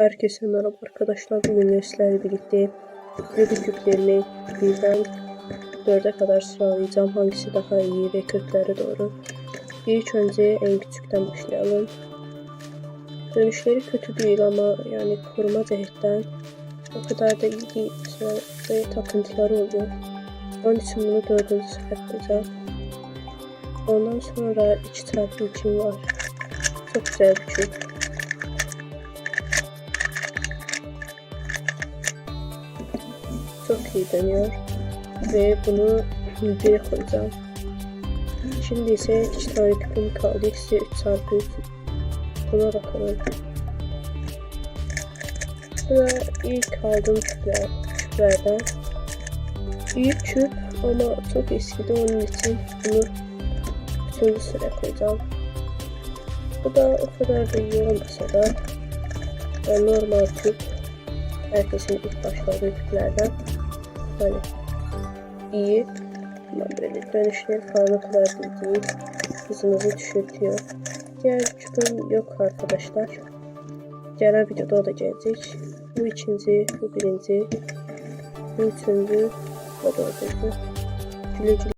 Herkese merhaba arkadaşlar. Bugün sizlerle birlikte Rubik küplerini birden dörde kadar sıralayacağım. Hangisi daha iyi ve kökleri doğru. İlk önce en küçükten başlayalım. Dönüşleri kötü değil ama yani koruma cihetten o kadar da iyi değil. Böyle takıntıları oluyor. Onun için bunu dördüncü sıraya koyacağım. Ondan sonra 2 çarpı 2 var. Çok güzel bir küp. Çok iyi dönüyor ve bunu bir koyacağım. Şimdi ise iki tane küpüm kaldı. İkisi 3 çarpı 3. Buna bakalım. Bu da ilk aldığım küpler, küplerden. Büyük küp ama çok eskidi onun için bunu üçüncü sıraya koyacağım. Bu da o kadar da iyi olmasa da yani normal küp herkesin ilk başladığı küplerden hani iyi böyle dönüşleri falan kadar değil. Hızımızı düşürtüyor. Diğer küpüm yok arkadaşlar. Gelen videoda o da gelecek. Bu ikinci, bu birinci, bu üçüncü, bu dördüncü. Güle güle.